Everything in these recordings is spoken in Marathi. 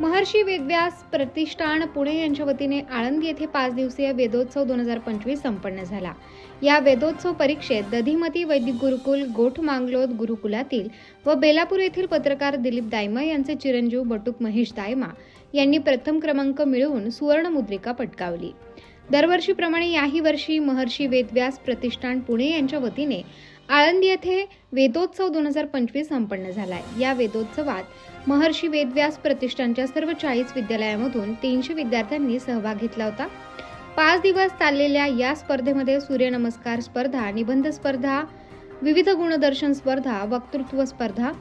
महर्षी वेदव्यास प्रतिष्ठान पुणे यांच्या वतीने आळंदी येथे पाच दिवसीय वेदोत्सव दोन हजार पंचवीस संपन्न झाला. या वेदोत्सव परीक्षेत दधिमती वैदिक गुरुकुल गोठ मांगलोद गुरुकुलातील व बेलापूर येथील पत्रकार दिलीप दायमा यांचे चिरंजीव बटुक महेश दायमा यांनी प्रथम क्रमांक मिळवून सुवर्णमुद्रिका पटकावली. दरवर्षीप्रमाणे याही वर्षी महर्षी वेदव्यास प्रतिष्ठान पुणे यांच्या वतीने आळंदी येथे वेदोत्सव दोन हजार पंचवीस संपन्न झालाय. या वेदोत्सवात महर्षी वेदव्यास प्रतिष्ठानच्या सर्व चाळीस विद्यालयामधून तीनशे विद्यार्थ्यांनी सहभाग घेतला होता. पाच दिवस चाललेल्या या स्पर्धेमध्ये सूर्यनमस्कार स्पर्धा निबंध स्पर्धा विविध गुणदर्शन स्पर्धा वक्तृत्व स्पर्धा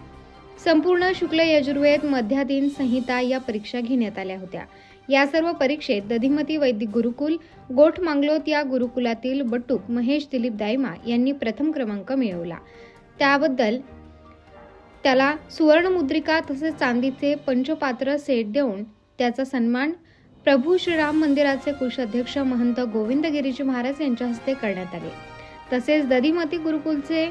संपूर्ण शुक्ल यजुर्वेद मध्यादीन संहिता या परीक्षा घेण्यात आल्या होत्या. या सर्व परीक्षेत दधिमती वैदिक गुरुकुल गोठ मांगलोत या गुरुकुलातील बटूक महेश दिलीप दायमा यांनी प्रथम क्रमांक मिळवला. त्याबद्दल त्याला सुवर्णमुद्रिका तसेच चांदीचे पंचपात्र सेट देऊन त्याचा सन्मान प्रभू श्रीराम मंदिराचे कुशाध्यक्ष महंत गोविंदगिरीजी महाराज यांच्या हस्ते करण्यात आले. तसेच दधिमती गुरुकुलचे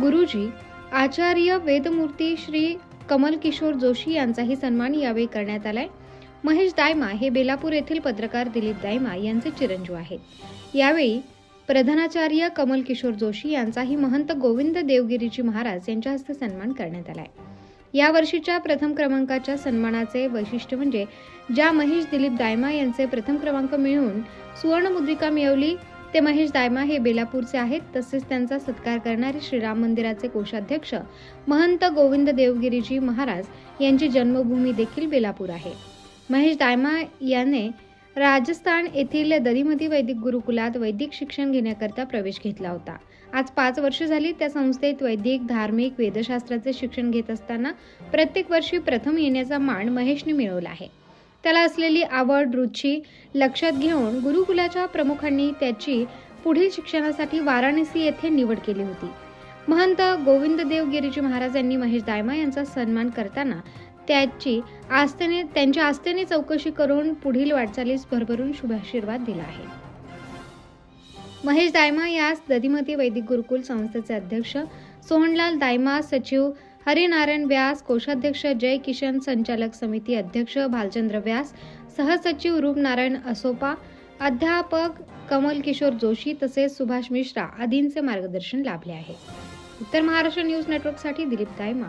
गुरुजी आचार्य वेदमूर्ती श्री कमल किशोर जोशी यांचाही सन्मान यावेळी करण्यात आलाय. महेश दायमा हे बेलापूर येथील पत्रकार दिलीप दायमा यांचे चिरंजीव आहेत. यावेळी प्रधानाचार्य कमल किशोर जोशी यांचाही महंत गोविंद देवगिरीजी महाराज यांच्या हस्ते सन्मान करण्यात आलाय. या वर्षीच्या प्रथम क्रमांकाच्या सन्मानाचे वैशिष्ट्य म्हणजे ज्या महेश दिलीप दायमा यांचे प्रथम क्रमांक मिळवून सुवर्णमुद्रिका मिळवली ते महेश दायमा हे बेलापूरचे आहेत. तसेच त्यांचा सत्कार करणारे श्रीराम मंदिराचे कोषाध्यक्ष महंत गोविंद देवगिरीजी महाराज यांची जन्मभूमी देखील बेलापूर आहे. महेश दायमा याने राजस्थान येथील दरीमती वैदिक गुरुकुलात वैदिक शिक्षण घेण्याकरता प्रवेश घेतला होता. आज पाच वर्ष झाली त्या संस्थेत वैदिक धार्मिक वेदशास्त्राचे शिक्षण घेत असताना प्रत्येक वर्षी प्रथम येण्याचा मान महेशने मिळवला आहे. त्याला असलेली आवड रुची लक्षात घेऊन गुरुकुलाच्या प्रमुखांनी त्याची पुढील शिक्षणासाठी वाराणसी येथे निवड केली होती. महंत गोविंद गिरीजी महाराज यांनी महेश दायमा यांचा सन्मान करताना त्याची आस्थेने त्यांच्या आस्थेने चौकशी करून पुढील वाटचालीस भरभरून शुभाशीर्वाद दिला आहे. महेश दायमा यास दधिमती वैदिक गुरुकुल संस्थेचे अध्यक्ष सोहनलाल दायमा सचिव हरिनारायण व्यास कोषाध्यक्ष जय किशन संचालक समिती अध्यक्ष भालचंद्र व्यास सहसचिव रूपनारायण असोपा अध्यापक कमल किशोर जोशी तसेच सुभाष मिश्रा आदींचे मार्गदर्शन लाभले आहे. उत्तर महाराष्ट्र न्यूज नेटवर्कसाठी दिलीप दायमा.